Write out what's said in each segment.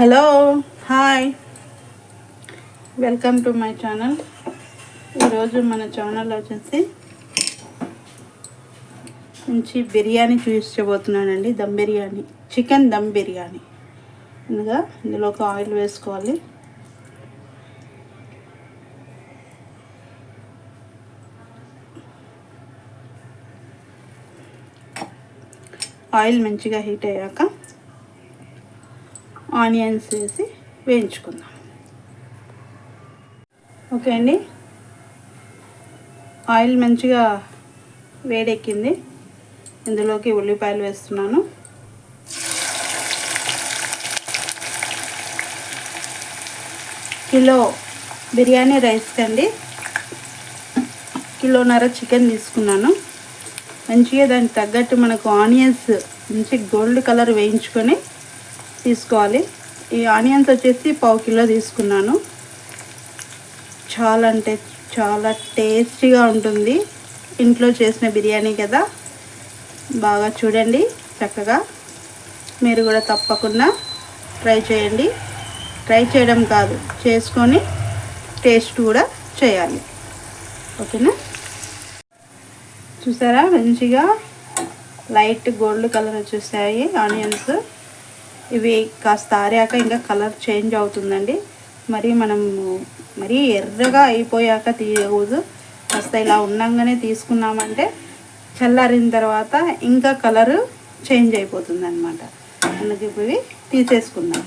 Hello hi. Welcome to my channel. ఈరోజు మన channel వచ్చేసి మంచి బిర్యానీ చూపించబోతున్నానండి దమ్ బిర్యానీ చికెన్ దమ్ బిర్యానీ. ముందుగా ఇందులో ఒక ఆయిల్ వేసుకోవాలి. ఆయిల్ మంచిగా హీట్ అయ్యాక ఆనియన్స్ వేసి వేయించుకుందాం. ఓకే అండి. ఆయిల్ మంచిగా వేడెక్కింది. ఇందులోకి ఉల్లిపాయలు వేస్తున్నాను. కిలో బిర్యానీ రైస్ అండి కిలోన్నర చికెన్ తీసుకున్నాను. మంచిగా దానికి తగ్గట్టు మనకు ఆనియన్స్ మంచి గోల్డ్ కలర్ వేయించుకొని తీసుకోవాలి. ఈ ఆనియన్స్ వచ్చేసి పావు కిలో తీసుకున్నాను. చాలా అంటే చాలా టేస్టీగా ఉంటుంది. ఇంట్లో చేసిన బిర్యానీ కదా. బాగా చూడండి చక్కగా. మీరు కూడా తప్పకుండా ట్రై చేయండి. ట్రై చేయడం కాదు చేసుకొని టేస్ట్ కూడా చేయాలి. ఓకేనా? చూసారా? మంచిగా లైట్ గోల్డ్ కలర్ వచ్చేసాయి ఆనియన్స్. ఇవి కాస్త ఆరాక ఇంకా కలర్ చేంజ్ అవుతుందండి. మరి మనం మరీ ఎర్రగా అయిపోయాక తీయకూడదు. కాస్త ఇలా ఉండంగానే తీసుకున్నామంటే చల్లారిన తర్వాత ఇంకా కలరు చేంజ్ అయిపోతుంది అనమాట అందుకే ఇవి తీసేసుకుందాం.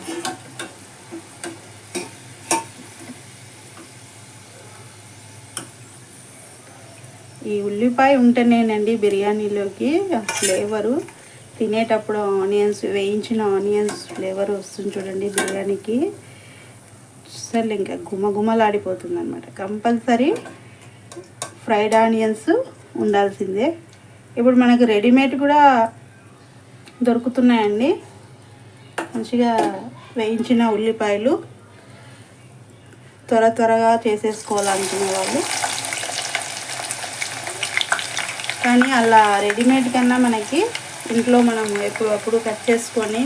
ఈ ఉల్లిపాయ ఉంటేనేనండి బిర్యానీలోకి ఫ్లేవరు తినేటప్పుడు ఆనియన్స్ వేయించిన ఆనియన్స్ ఫ్లేవర్ వస్తుంది చూడండి బిర్యానీకి. అసలు ఇంకా గుమగుమలాడిపోతుంది అనమాట కంపల్సరీ ఫ్రైడ్ ఆనియన్స్ ఉండాల్సిందే. ఇప్పుడు మనకు రెడీమేడ్ కూడా దొరుకుతున్నాయండి. మంచిగా వేయించిన ఉల్లిపాయలు త్వర త్వరగా చేసేసుకోవాలనుకునే వాళ్ళు. కానీ అలా రెడీమేడ్ కన్నా మనకి ఇంట్లో మనం ఎప్పుడప్పుడు కట్ చేసుకొని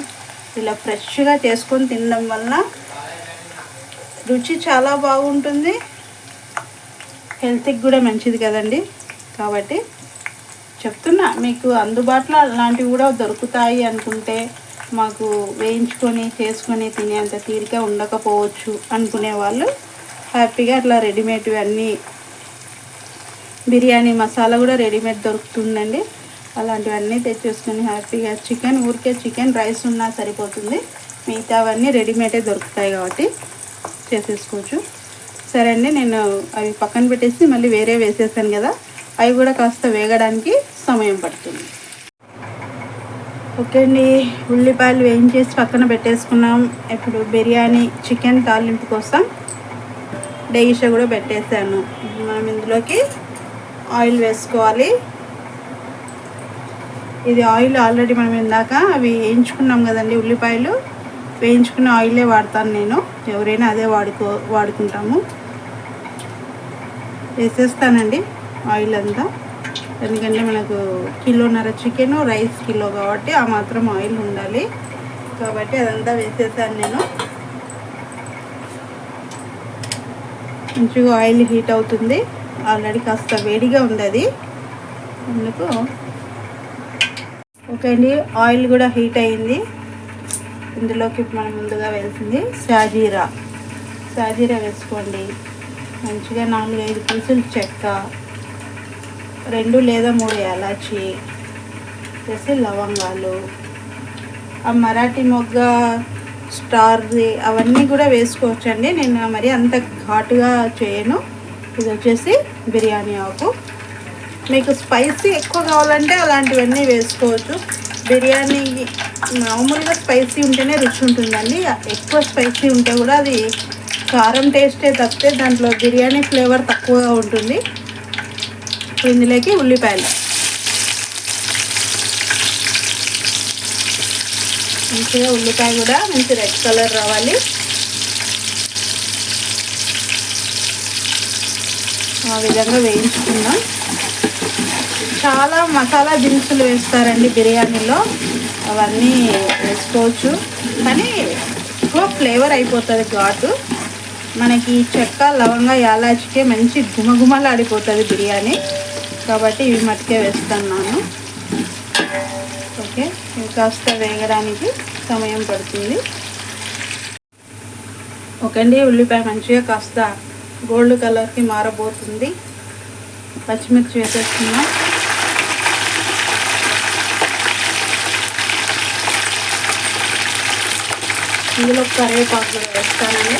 ఇలా ఫ్రెష్గా చేసుకొని తినడం వల్ల రుచి చాలా బాగుంటుంది. హెల్త్కి కూడా మంచిది కదండి. కాబట్టి చెప్తున్నా మీకు అందుబాటులో అలాంటివి కూడా దొరుకుతాయి అనుకుంటే మాకు వేయించుకొని చేసుకొని తినేంత తీరిక ఉండకపోవచ్చు అనుకునే వాళ్ళు హ్యాపీగా అట్లా రెడీమేడ్వి అన్నీ బిర్యానీ మసాలా కూడా రెడీమేడ్ దొరుకుతుందండి. అలాంటివన్నీ తెచ్చేసుకొని హ్యాపీగా చికెన్ ఊరికే చికెన్ రైస్ ఉన్నా సరిపోతుంది. మిగతావన్నీ రెడీమేడే దొరుకుతాయి కాబట్టి చేసేసుకోవచ్చు. సరే అండి నేను అవి పక్కన పెట్టేసి మళ్ళీ వేరే వేసేసాను కదా. అవి కూడా కాస్త వేగడానికి సమయం పడుతుంది. ఓకే అండి ఉల్లిపాయలు వేయించేసి పక్కన పెట్టేసుకున్నాం. ఇప్పుడు బిర్యానీ చికెన్ తాలింపు కోసం డైష కూడా పెట్టేశాను. మనం ఇందులోకి ఆయిల్ వేసుకోవాలి. ఇది ఆయిల్ ఆల్రెడీ మనం ఇందాక అవి వేయించుకున్నాం కదండి ఉల్లిపాయలు. వేయించుకున్న ఆయిలే వాడతాను నేను. ఎవరైనా అదే వాడుకో వాడుకుంటాము. వేసేస్తానండి ఆయిల్ అంతా. ఎందుకంటే మనకు కిలోన్నర చికెన్ రైస్ కిలో కాబట్టి ఆ మాత్రం ఆయిల్ ఉండాలి. కాబట్టి అదంతా వేసేసాను నేను. మంచిగా ఆయిల్ హీట్ అవుతుంది. ఆల్రెడీ కాస్త వేడిగా ఉంది అది. అందుకు ఓకే అండి ఆయిల్ కూడా హీట్ అయింది. ఇందులోకి మనం ముందుగా వేసింది షాజీరా షాజీరా వేసుకోండి. మంచిగా నాలుగు ఐదు పీసులు చెక్క. రెండు లేదా మూడు యాలాచి వేసి లవంగాలు. ఆ మరాఠీ మొగ్గ స్టార్ది అవన్నీ కూడా వేసుకోవచ్చండి. నేను మరి అంత ఘాటుగా చేయను. ఇది వచ్చేసి బిర్యానీ ఆకు. మీకు స్పైసీ ఎక్కువ కావాలంటే అలాంటివన్నీ వేసుకోవచ్చు. బిర్యానీ మామూలుగా స్పైసీ ఉంటేనే రుచి ఉంటుందండి. ఎక్కువ స్పైసీ ఉంటే కూడా అది కారం టేస్టే తప్పితే దాంట్లో బిర్యానీ ఫ్లేవర్ తక్కువగా ఉంటుంది. ఇందులోకి ఉల్లిపాయలు. మంచిగా ఉల్లిపాయ కూడా మంచి రెడ్ కలర్ రావాలి. ఆ విధంగా వేయించుకుందాం. చాలా మసాలా దినుసులు వేస్తారండి బిర్యానీలో. అవన్నీ వేసుకోవచ్చు. కానీ ఎక్కువ ఫ్లేవర్ అయిపోతుంది ఘాటు. మనకి చెక్క లవంగా యాలాచికే మంచి గుమగుమలాడిపోతుంది బిర్యానీ. కాబట్టి ఇవి మట్టుకే వేస్తున్నాను. ఓకే ఇవి కాస్త వేగడానికి సమయం పడుతుంది. ఓకే అండి ఉల్లిపాయ మంచిగా కాస్త గోల్డ్ కలర్కి మారబోతుంది. పచ్చిమిర్చి వేసేస్తున్నాం. ఇందులో కరివేపాకు కూడా వేస్తానండి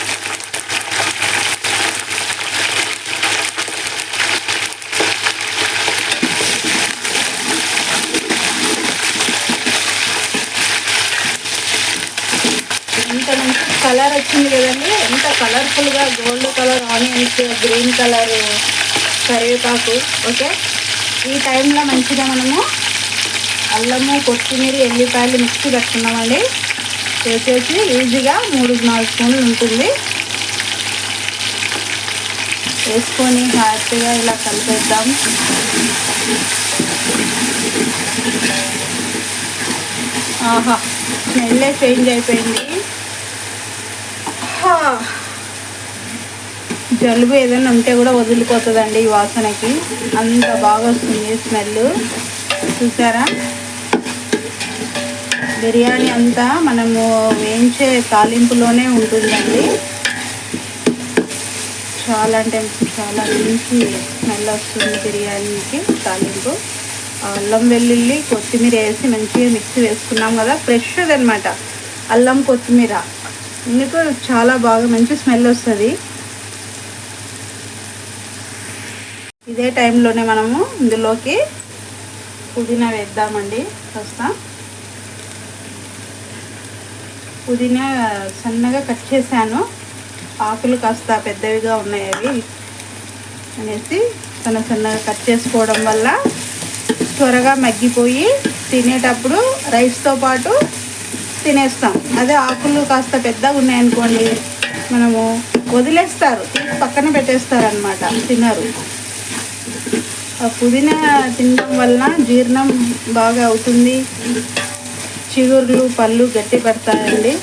ఎంత మంచి కలర్ వచ్చింది కదండి. ఎంత కలర్ఫుల్గా gold colour onions green colour కరివేపాకు. ఓకే? ఈ టైంలో మంచిగా మనము అల్లము కొత్తిమీర ఎల్లిపాయలు మిక్సీ పెట్టుకున్నామండి వచ్చేసి ఈజీగా మూడు నాలుగు స్పూన్లు ఉంటుంది. వేసుకొని హ్యాపీగా ఇలా కలిపేద్దాం. ఆహా స్మెల్లే చేంజ్ అయిపోయింది. జలుబు ఏదైనా ఉంటే కూడా వదిలిపోతుందండి ఈ వాసనకి. అంత బాగా వస్తుంది స్మెల్ చూసారా? బిర్యానీ అంతా మనము వేయించే తాలింపులోనే ఉంటుందండి. చాలా అంటే చాలా మంచి స్మెల్ వస్తుంది బిర్యానీకి తాలింపు. అల్లం వెల్లుల్లి కొత్తిమీర వేసి మంచిగా మిక్సీ వేసుకున్నాం కదా ఫ్రెష్ది అనమాట అల్లం కొత్తిమీర. ఇందుకు చాలా బాగా మంచి స్మెల్ వస్తుంది. ఇదే టైంలోనే మనము ఇందులోకి పుదీనా వేద్దామండి కాస్త. పుదీనా సన్నగా కట్ చేశాను. ఆకులు కాస్త పెద్దవిగా ఉన్నాయి అవి. అనేసి సన్న సన్నగా కట్ చేసుకోవడం వల్ల త్వరగా మగ్గిపోయి తినేటప్పుడు రైస్తో పాటు తినేస్తాం. అదే ఆకులు కాస్త పెద్దగా ఉన్నాయనుకోండి మనము వదిలేస్తారు. తీసి పక్కన పెట్టేస్తారు అనమాట తినరు. ఆ పుదీనా తినడం వలన జీర్ణం బాగా అవుతుంది. చిగుర్లు పళ్ళు గట్టి పడతాయండి.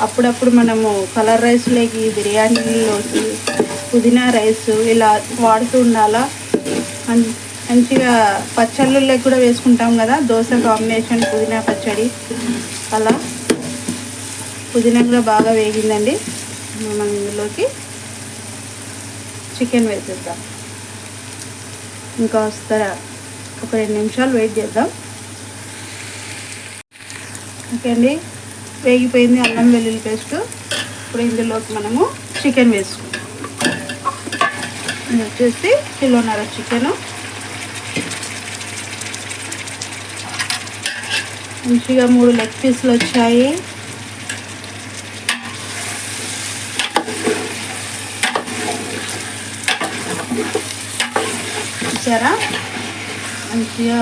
అప్పుడప్పుడు మనము కలర్ రైస్లోకి బిర్యానీలోకి పుదీనా రైస్ ఇలా వాడుతూ ఉండాలా? మంచిగా పచ్చళ్ళులో కూడా వేసుకుంటాం కదా? దోశ కాంబినేషన్ పుదీనా పచ్చడి అలా. పుదీనా కూడా బాగా వేగిందండి. మనం ఇందులోకి చికెన్ వేసేద్దాం. ఇంకా వస్తారా? ఒక రెండు నిమిషాలు వెయిట్ చేద్దాం. ఓకే అండి. వేగిపోయింది అల్లం వెల్లుల్లి పేస్ట్. ఇప్పుడు ఇందులోకి మనము చికెన్ వేసుకుంటాం ఇది వచ్చేసి కిలోన్నర చికెను మంచిగా మూడు లెగ్ పీసులు వచ్చాయి. చూసారా? మంచిగా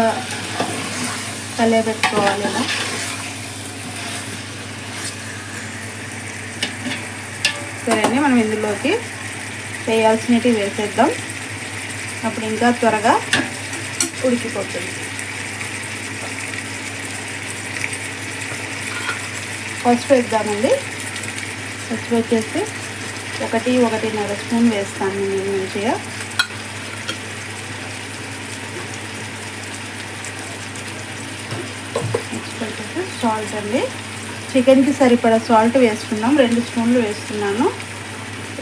కలియబెట్టుకోవాలి ఇలా సరే మనం ఇందులోకి వేయాల్సినవి వేసేద్దాం. అప్పుడు ఇంకా త్వరగా ఉడికిపోతుంది. పసుపు వేద్దామండి. పసుపు వచ్చేసి ఒకటి ఒకటిన్నర స్పూన్ వేస్తాను నేను మంచిగా. వచ్చేసి సాల్ట్ అండి. చికెన్కి సరిపడా సాల్ట్ వేసుకున్నాం. రెండు స్పూన్లు వేస్తున్నాను.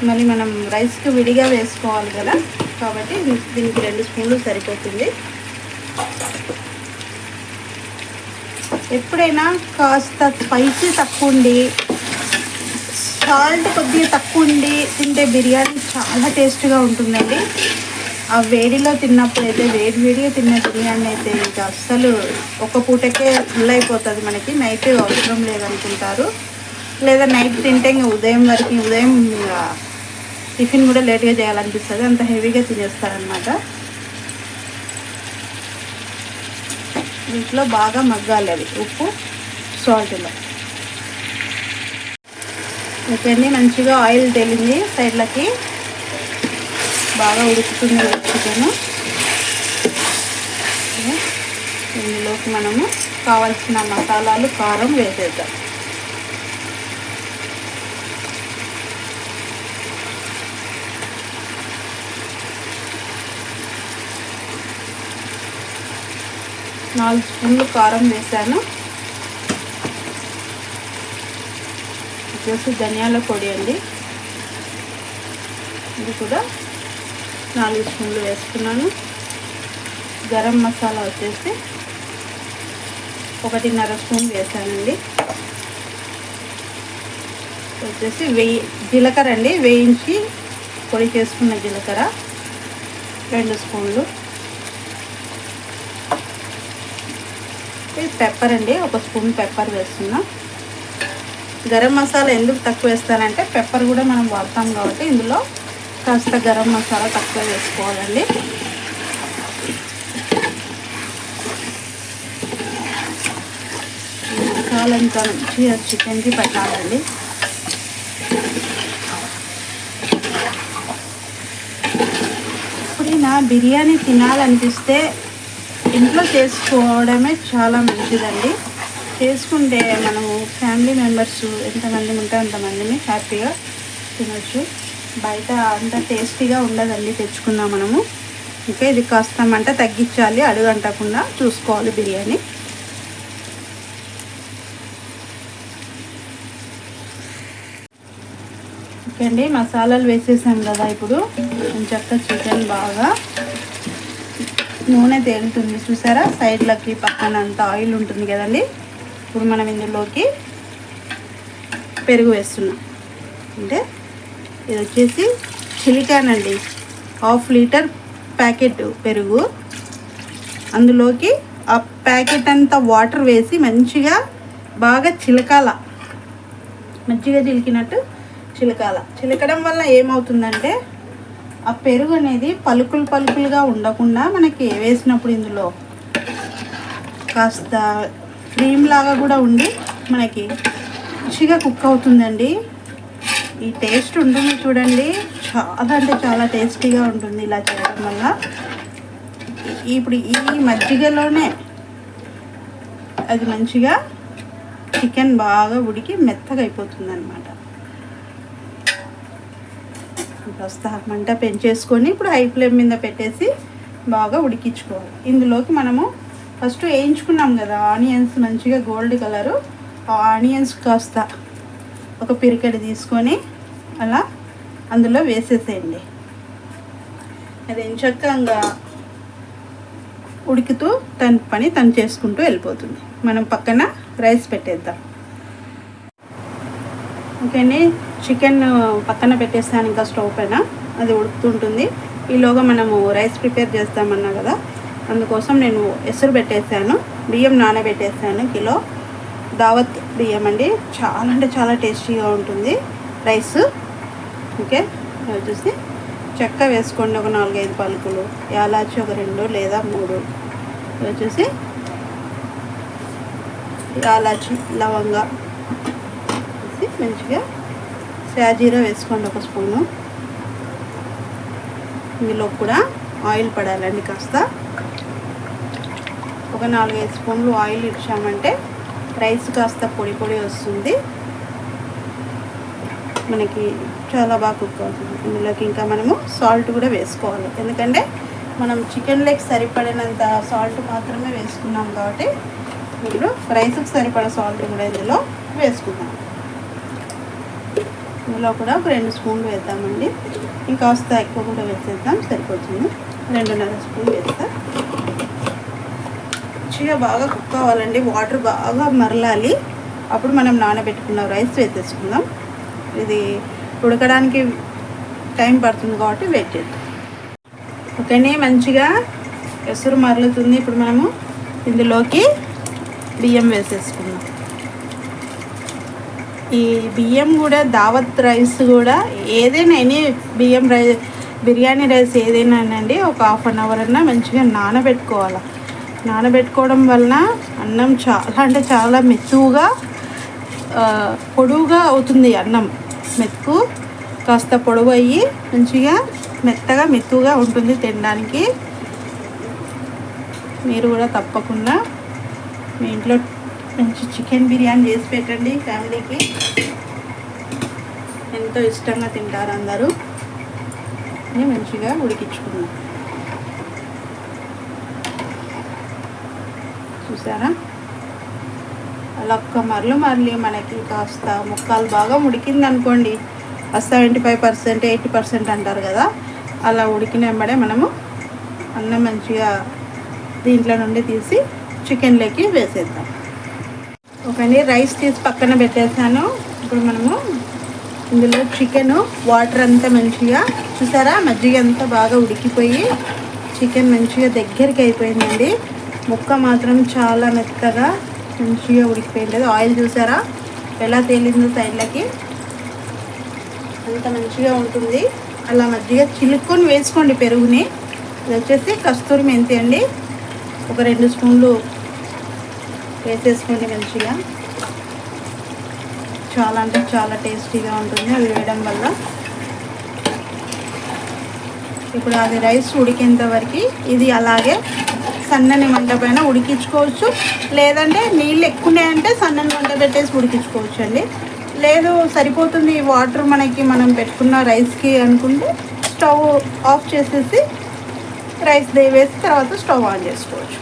మళ్ళీ మనం రైస్కి విడిగా వేసుకోవాలి కదా. కాబట్టి దీనికి రెండు స్పూన్లు సరిపోతుంది. ఎప్పుడైనా కాస్త స్పైసీ తక్కువ ఉండి సాల్ట్ కొద్దిగా తక్కువ ఉండి తింటే బిర్యానీ చాలా టేస్ట్గా ఉంటుందండి. ఆ వేడిలో తిన్నప్పుడు అయితే వేడి వేడిగా తిన్న బిర్యానీ అయితే ఇంకా అస్సలు ఒక పూటకే ఫుల్ అయిపోతుంది మనకి. నైట్ అవసరం లేదనుకుంటారు. లేదా నైట్ తింటే ఇంకా ఉదయం వరకు ఉదయం టిఫిన్ కూడా లేట్గా చేయాలనిపిస్తుంది. అంత హెవీగా తినేస్తారనమాట వీటిలో బాగా మగ్గాలి అది ఉప్పు సాల్ట్లో ఓకే అండి మంచిగా ఆయిల్ తేలింది సైడ్లకి. బాగా ఉడుకుతుంది ఉడుకుతాను ఇందులోకి మనము కావాల్సిన మసాలాలు కారం వేసేద్దాం. నాలుగు స్పూన్లు కారం వేసాను. వచ్చి ధనియాల పొడి అండి. ఇది కూడా నాలుగు స్పూన్లు వేసుకున్నాను. గరం మసాలా వచ్చేసి ఒకటిన్నర స్పూన్ వేసానండి. వచ్చేసి వెయ్యి జీలకర్ర అండి. వేయించి పొడి చేసుకున్న జీలకర్ర రెండు స్పూన్లు. ఇది పెప్పర్ అండి. ఒక స్పూన్ పెప్పర్ వేస్తున్నా. గరం మసాలా ఎందుకు తక్కువ వేస్తానంటే పెప్పర్ కూడా మనం వాడతాం కాబట్టి ఇందులో కాస్త గరం మసాలా తక్కువ వేసుకోవాలండి. మసాలంతా మసాలా మంచిగా చికెన్కి పెట్టాలండి. ఎప్పుడైనా బిర్యానీ తినాలనిపిస్తే ఇంట్లో చేసుకోవడమే చాలా మంచిదండి. చేసుకుంటే మనము ఫ్యామిలీ మెంబర్స్ ఎంతమంది ఉంటే అంతమందిని హ్యాపీగా తినొచ్చు. బయట అంత టేస్టీగా ఉండదండి తెచ్చుకున్నాం మనము. ఇంకా ఇది కాస్త మంట తగ్గించాలి అడుగంటకుండా చూసుకోవాలి బిర్యానీ. ఓకే అండి మసాలాలు వేసేసాం కదా ఇప్పుడు. చక్క చికెన్ బాగా నూనె తేలుతుంది. చూసారా? సైడ్లకి పక్కన అంత ఆయిల్ ఉంటుంది కదండి. ఇప్పుడు మనం ఇందులోకి పెరుగు వేస్తున్నాం. అంటే ఇది వచ్చేసి చిలికాన్ అండి. హాఫ్ లీటర్ ప్యాకెట్ పెరుగు. అందులోకి ఆ ప్యాకెట్ అంతా వాటర్ వేసి మంచిగా బాగా చిలకాల. మంచిగా చిలికినట్టు చిలకాల. చిలకడం వల్ల ఏమవుతుందంటే ఆ పెరుగు అనేది పలుకులు పలుకులుగా ఉండకుండా మనకి వేసినప్పుడు ఇందులో కాస్త క్రీమ్ లాగా కూడా ఉండి మనకి మంచిగా కుక్ అవుతుందండి. ఈ టేస్ట్ ఉంటుంది చూడండి. చాలా అంటే చాలా టేస్టీగా ఉంటుంది ఇలా చేయడం వల్ల. ఇప్పుడు ఈ మజ్జిగలోనే అది మంచిగా చికెన్ బాగా ఉడికి మెత్తగా అయిపోతుంది అనమాట వస్తా మంట పెంచేసుకొని ఇప్పుడు హై ఫ్లేమ్ మీద పెట్టేసి బాగా ఉడికించుకోవాలి. ఇందులోకి మనము ఫస్ట్ వేయించుకున్నాం కదా ఆనియన్స్ మంచిగా గోల్డ్ కలరు ఆ ఆనియన్స్ కాస్త ఒక పిరికెడు తీసుకొని అలా అందులో వేసేసేయండి. అది ఎంచక్కంగా ఉడుకుతూ తన పని తను చేసుకుంటూ వెళ్ళిపోతుంది. మనం పక్కన రైస్ పెట్టేద్దాం. ఓకే అండి చికెన్ పక్కన పెట్టేస్తాను ఇంకా స్టవ్ పైన. అది ఉడుకుతుంటుంది. ఈలోగా మనము రైస్ ప్రిపేర్ చేస్తామన్నా కదా అందుకోసం నేను ఎసురు పెట్టేశాను. బియ్యం నానబెట్టేసాను కిలో దావత్ బియ్యం అండి. చాలా అంటే చాలా టేస్టీగా ఉంటుంది రైస్. ఓకే? వచ్చేసి చెక్క వేసుకోండి ఒక నాలుగైదు పలుకులు యాలాచి ఒక రెండు లేదా మూడు. వచ్చేసి యాలాచి లవంగా వేసి మంచిగా శాజీరా వేసుకోండి ఒక స్పూను. ఇందులో కూడా ఆయిల్ పడాలండి కాస్త. ఒక నాలుగైదు స్పూన్లు ఆయిల్ ఇచ్చామంటే రైస్ కాస్త పొడి పొడి వస్తుంది. మనకి చాలా బాగా కుక్ అవుతుంది. ఇందులోకి ఇంకా మనము సాల్ట్ కూడా వేసుకోవాలి. ఎందుకంటే మనం చికెన్ లెగ్ సరిపడినంత సాల్ట్ మాత్రమే వేసుకున్నాం కాబట్టి ఇప్పుడు రైస్కి సరిపడ సాల్ట్ కూడా ఇందులో వేసుకుందాం. ఇందులో కూడా ఒక రెండు స్పూన్లు వేద్దామండి. ఇంకాస్త ఎక్కువ కూడా వేసేద్దాం. సరిపోతుంది. రెండున్నర స్పూన్ వేస్తా. మంచిగా బాగా కుక్ అవ్వాలండి. వాటర్ బాగా మరలాలి. అప్పుడు మనం నానబెట్టుకున్న రైస్ వేసేసుకుందాం. ఇది ఉడకడానికి టైం పడుతుంది కాబట్టి వెయిట్ చేద్దాం. ఓకేనే మంచిగా ఎసురు మరలుతుంది. ఇప్పుడు మనము ఇందులోకి బియ్యం వేసేసుకుందాం. ఈ బియ్యం కూడా దావత్ రైస్ కూడా ఏదైనా ఎనీ బియ్యం రైస్ బిర్యానీ రైస్ ఏదైనా అండి ఒక హాఫ్ అన్ అవర్ అన్నా మంచిగా నానబెట్టుకోవాలి. నానబెట్టుకోవడం వలన అన్నం చాలా అంటే చాలా మెత్తుగా పొడువుగా అవుతుంది అన్నం. మెతుకు కాస్త పొడవు అయ్యి మంచిగా మెత్తగా మెత్తుగా ఉంటుంది తినడానికి. మీరు కూడా తప్పకుండా మీ ఇంట్లో మంచి చికెన్ బిర్యానీ చేసి పెట్టండి ఫ్యామిలీకి. ఎంతో ఇష్టంగా తింటారు అందరూ. ఇది మంచిగా ఉడికించుకున్నాం చూసారా? అలా మరలు మరలి మనకి కాస్త ముక్కలు బాగా ఉడికింది అనుకోండి seventy five percent eighty percent అంటారు కదా అలా ఉడికిన వెంబడే మనము అన్నం మంచిగా దీంట్లో నుండి తీసి చికెన్లోకి వేసేద్దాం. ఓకే రైస్ తీసి పక్కన పెట్టేసాను. ఇప్పుడు మనము ఇందులో చికెన్ వాటర్ అంతా మంచిగా చూసారా? మజ్జిగ అంతా బాగా ఉడికిపోయి చికెన్ మంచిగా దగ్గరికి అయిపోయిందండి. ముక్క మాత్రం చాలా మెత్తగా మంచిగా ఉడికిపోయింది. ఆయిల్ చూసారా? ఎలా తేలిందో సైడ్లకి. అంత మంచిగా ఉంటుంది. అలా మజ్జిగ చిలుక్కొని వేసుకోండి పెరుగుని. ఇది వచ్చేసి కస్తూరి మెంతి అండి. ఒక రెండు స్పూన్లు వేసేసుకోండి మంచిగా. చాలా అంటే చాలా టేస్టీగా ఉంటుంది అది వేయడం వల్ల. ఇప్పుడు అది రైస్ ఉడికేంత వరకు ఇది అలాగే సన్నని మంట పైన ఉడికించుకోవచ్చు. లేదంటే నీళ్ళు ఎక్కువ ఉన్నాయంటే సన్నని మంట పెట్టేసి ఉడికించుకోవచ్చు అండి లేదు సరిపోతుంది ఈ వాటర్ మనకి మనం పెట్టుకున్న రైస్కి అనుకుంటే స్టవ్ ఆఫ్ చేసేసి రైస్ వేసి తర్వాత స్టవ్ ఆన్ చేసుకోవచ్చు.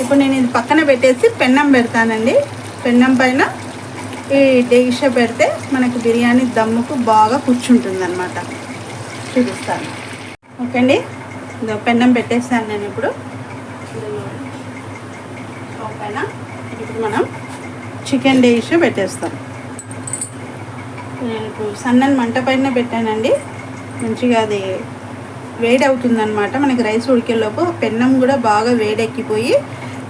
ఇప్పుడు నేను ఇది పక్కన పెట్టేసి పెన్నం పెడతానండి. పెన్నం పైన ఈ డేగిష పెడితే మనకు బిర్యానీ దమ్ముకు బాగా కూర్చుంటుంది అనమాట చూపిస్తాను. ఓకే అండి పెన్నం పెట్టేస్తాను నేను ఇప్పుడు. పైన. ఇప్పుడు మనం చికెన్ డేష్ పెట్టేస్తాం. నేను ఇప్పుడు సన్నని మంట పైన పెట్టానండి. మంచిగా అది వేడి అవుతుందన్నమాట. మనకి రైస్ ఉడికేలోపు పెన్నం కూడా బాగా వేడెక్కిపోయి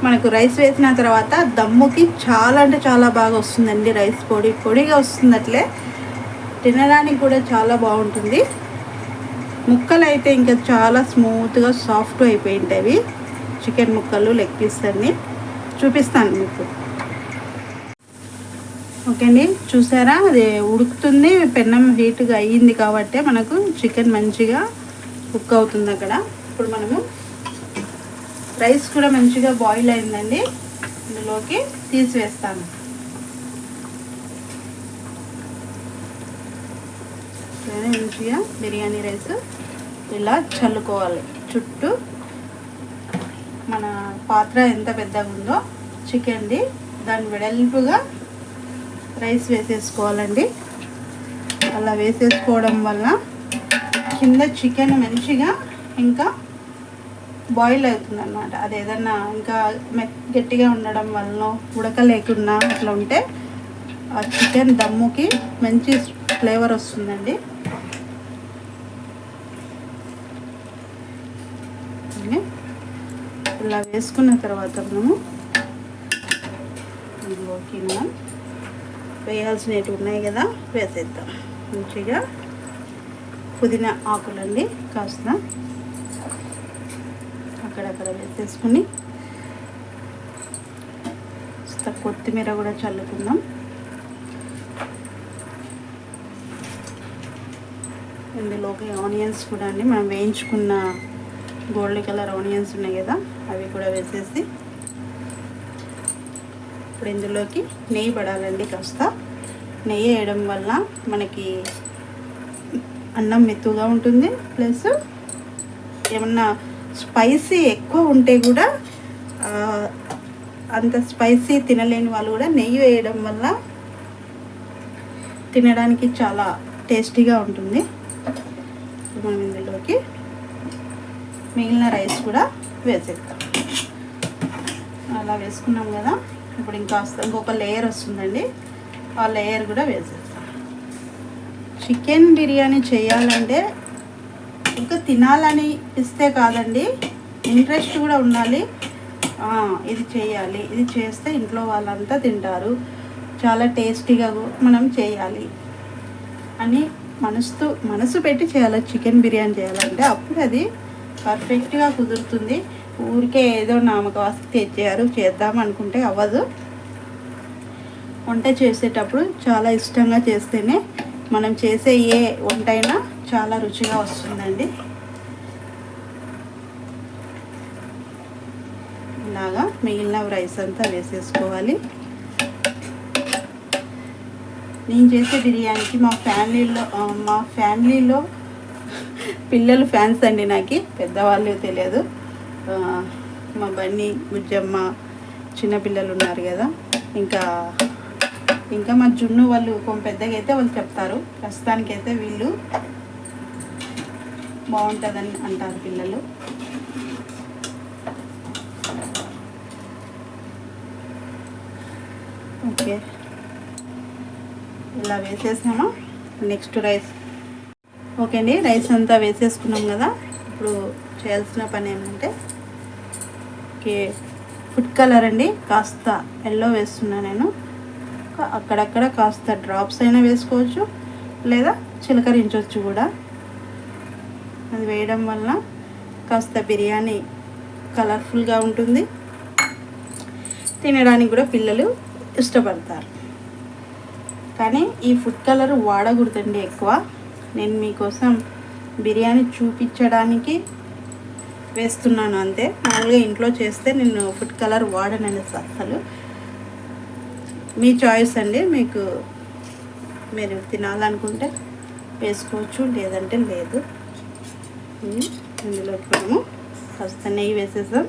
మనకు రైస్ వేసిన తర్వాత దమ్ముకి చాలా అంటే చాలా బాగా వస్తుందండి రైస్. పొడి పొడిగా వస్తుంది అట్లే తినడానికి కూడా చాలా బాగుంటుంది. ముక్కలు అయితే ఇంకా చాలా స్మూత్గా సాఫ్ట్ అయిపోయి ఉంటాయి. చికెన్ ముక్కలు లెగ్ పీస్ అన్ని చూపిస్తాను మీకు. ఓకే అండి చూసారా? అది ఉడుకుతుంది పెన్నం హీట్గా అయ్యింది కాబట్టి మనకు చికెన్ మంచిగా కుక్ అవుతుంది అక్కడ. ఇప్పుడు మనము రైస్ కూడా మంచిగా బాయిల్ అయిందండి. ఇందులోకి తీసివేస్తాను. ఇలానే మంచిగా బిర్యానీ రైస్ ఇలా చల్లుకోవాలి. చుట్టూ మన పాత్ర ఎంత పెద్దగా ఉందో చికెన్ది దాని వెడల్పుగా రైస్ వేసేసుకోవాలండి. అలా వేసేసుకోవడం వల్ల కింద చికెన్ మంచిగా ఇంకా బాయిల్ అవుతుంది అనమాట అది ఏదన్నా ఇంకా మె- గట్టిగా ఉండడం వలన ఉడకలేకుండా అట్లా ఉంటే ఆ చికెన్ దమ్ముకి మంచి ఫ్లేవర్ వస్తుందండి ఓకే. ఇలా వేసుకున్న తర్వాత మనము ఇందులోకి మనం వేయాల్సినవి ఉన్నాయి కదా వేసేద్దాం. మంచిగా పుదీనా ఆకులండి కాస్త. అక్కడక్కడ వేసేసుకుని కొత్తిమీర కూడా చల్లుకుందాం. ఇందులోకి ఆనియన్స్ కూడా అండి. మనం వేయించుకున్న గోల్డ్ కలర్ ఆనియన్స్ ఉన్నాయి కదా అవి కూడా వేసేసి ఇప్పుడు ఇందులోకి నెయ్యి పడాలండి కాస్త. నెయ్యి వేయడం వల్ల మనకి అన్నం మెత్తుగా ఉంటుంది. ప్లస్ ఏమన్నా స్పైసీ ఎక్కువ ఉంటే కూడా అంత స్పైసీ తినలేని వాళ్ళు కూడా నెయ్యి వేయడం వల్ల తినడానికి చాలా టేస్టీగా ఉంటుంది. మనం ఇందులోకి మిగిలిన రైస్ కూడా వేసేద్దాం. అలా వేసుకున్నాం కదా. ఇప్పుడు ఇంకా ఇంకొక లేయర్ వస్తుందండి. ఆ లేయర్ కూడా వేసేస్తాం. చికెన్ బిర్యానీ చేయాలంటే ఇంకా తినాలని ఇస్తే కాదండి. ఇంట్రెస్ట్ కూడా ఉండాలి. ఇది చేయాలి. ఇది చేస్తే ఇంట్లో వాళ్ళంతా తింటారు. చాలా టేస్టీగా మనం చేయాలి అని మనసుతో మనసు పెట్టి చేయాలి. చికెన్ బిర్యానీ చేయాలంటే అప్పుడు అది పర్ఫెక్ట్గా కుదురుతుంది. ఊరికే ఏదో నామకవాసి తెచ్చారు చేద్దాం అనుకుంటే అవ్వదు. వంట చేసేటప్పుడు చాలా ఇష్టంగా చేస్తేనే మనం చేసే ఏ వంట అయినా చాలా రుచిగా వస్తుందండి. ఇలాగా మిగిలిన రైస్ అంతా వేసేసుకోవాలి. నేను చేసే బిర్యానీకి మా ఫ్యామిలీలో మా ఫ్యామిలీలో పిల్లలు ఫ్యాన్స్ అండి నాకు పెద్దవాళ్ళు తెలియదు. మా బన్నీ బుజ్జమ్మ చిన్నపిల్లలు ఉన్నారు కదా. ఇంకా ఇంకా మా జున్ను వాళ్ళు కొంచెం పెద్దగా అయితే వాళ్ళు చెప్తారు. ప్రస్తుతానికైతే వీళ్ళు బాగుంటుందని అంటారు పిల్లలు. ఓకే. ఇలా వేసేసామా? Next rice. ఓకే అండి రైస్ అంతా వేసేసుకున్నాం కదా. ఇప్పుడు చేయాల్సిన పని ఏమంటే ఓకే. ఫుడ్ కలర్ అండి. కాస్త ఎల్లో వేస్తున్నా నేను. అక్కడక్కడ కాస్త డ్రాప్స్ అయినా వేసుకోవచ్చు. లేదా చిలకరించవచ్చు కూడా. అది వేయడం వల్ల కాస్త బిర్యానీ కలర్ఫుల్గా ఉంటుంది. తినడానికి కూడా పిల్లలు ఇష్టపడతారు. కానీ ఈ ఫుడ్ కలర్ వాడకూడదండి ఎక్కువ. నేను మీకోసం బిర్యానీ చూపించడానికి వేస్తున్నాను అంతే. మామూలుగా ఇంట్లో చేస్తే నేను ఫుడ్ కలర్ వాడనని అసలు. మీ చాయిస్ అండి మీకు మీరు తినాలనుకుంటే వేసుకోవచ్చు లేదంటే లేదు. ఇందులో ఇందులోకి మనము కాస్త నెయ్యి వేసేసాం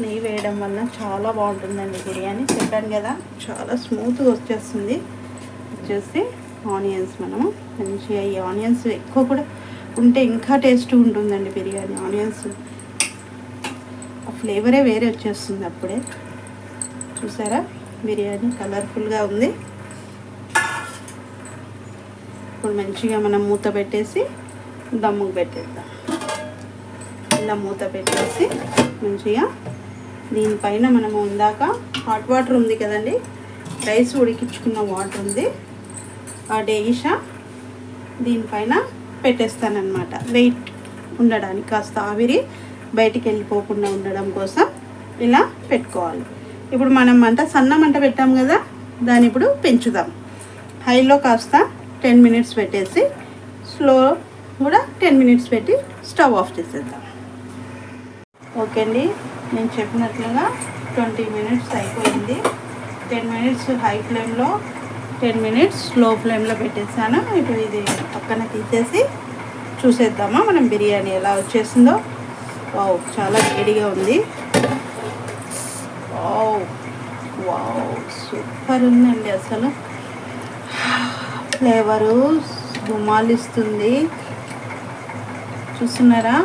నెయ్యి వేయడం వల్ల చాలా బాగుంటుందండి బిర్యానీ. చెప్పాను కదా చాలా స్మూత్గా వచ్చేస్తుంది. వచ్చేసి ఆనియన్స్ మనము మంచిగా ఈ ఆనియన్స్ ఎక్కువ కూడా ఉంటే ఇంకా టేస్ట్ ఉంటుందండి బిర్యానీ ఆనియన్స్. ఆ ఫ్లేవరే వేరే వచ్చేస్తుంది అప్పుడే. చూసారా? బిర్యానీ కలర్ఫుల్గా ఉంది. ఇప్పుడు మంచిగా మనం మూత పెట్టేసి దమ్ముకు పెట్టేద్దాం. ఇలా మూత పెట్టేసి మంచిగా దీనిపైన మనము ఇందాక హాట్ వాటర్ ఉంది కదండి రైస్ ఉడికించుకున్న వాటర్ ఉంది. డేగిషా దీనిపైన పెట్టేస్తానమాట వెయిట్ ఉండడానికి కాస్త ఆవిరి బయటికి వెళ్ళిపోకుండా ఉండడం కోసం ఇలా పెట్టుకోవాలి. ఇప్పుడు మనం మంట సన్న మంట పెట్టాం కదా దాన్ని ఇప్పుడు పెంచుదాం. హైలో కాస్త టెన్ మినిట్స్ పెట్టేసి స్లో కూడా టెన్ మినిట్స్ పెట్టి స్టవ్ ఆఫ్ చేసేద్దాం. ఓకే అండి నేను చెప్పినట్లుగా ట్వంటీ మినిట్స్ అయిపోయింది. టెన్ మినిట్స్ హై ఫ్లేమ్లో టెన్ మినిట్స్ స్లో ఫ్లేమ్లో పెట్టేసాను ఇప్పుడు ఇది పక్కన తీసేసి చూసేద్దామా? మనం బిర్యానీ ఎలా వచ్చేసిందో? వావ్ చాలా వేడిగా ఉంది. వావ్ వావ్ సూపర్ ఉందండి అసలు. ఫ్లేవరు గుమాలిస్తుంది చూస్తున్నారా?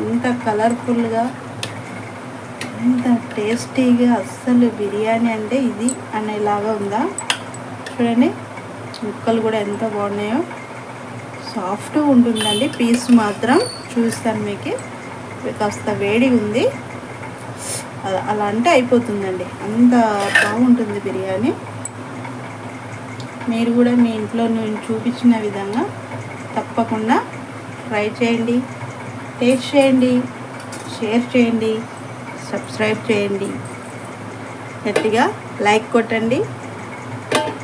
ఎంత కలర్ఫుల్గా ఎంత టేస్టీగా అస్సలు బిర్యానీ అంటే ఇది అనేలాగా ఉందా? చూడండి. ముక్కలు కూడా ఎంత బాగున్నాయో. సాఫ్ట్ ఉంటుందండి. పీస్ మాత్రం చూస్తాను మీకు. కాస్త వేడి ఉంది. అలా- అలా అంటే అయిపోతుందండి. అంత బాగుంటుంది బిర్యానీ. మీరు కూడా మీ ఇంట్లో నేను చూపించిన విధంగా తప్పకుండా ట్రై చేయండి. టేస్ట్ చేయండి. షేర్ చేయండి. సబ్స్క్రైబ్ చేయండి. గట్టిగా లైక్ కొట్టండి.